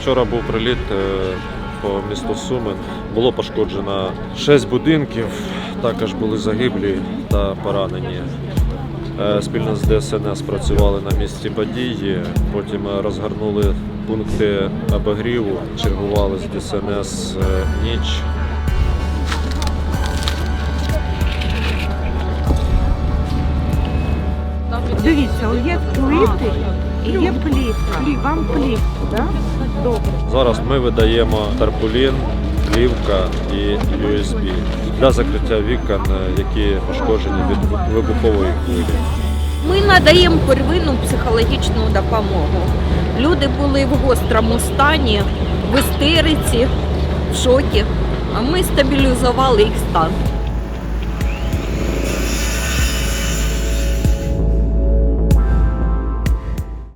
Вчора був приліт е, по місту Суми. Було пошкоджено 6 будинків, також були загиблі та поранені. Е, Спільно з ДСНС працювали на місці події, потім е, розгорнули пункти обігріву, чергували з ДСНС ніч. Дивіться, є плити і є плівка. Вам плівку, так? Добре. Зараз ми видаємо тарпулін, плівка і USB для закриття вікон, е, які пошкоджені від вибухової хвилі. Ми надаємо первинну психологічну допомогу. Люди були в гострому стані, в істериці, в шокі. А ми стабілізували їх стан.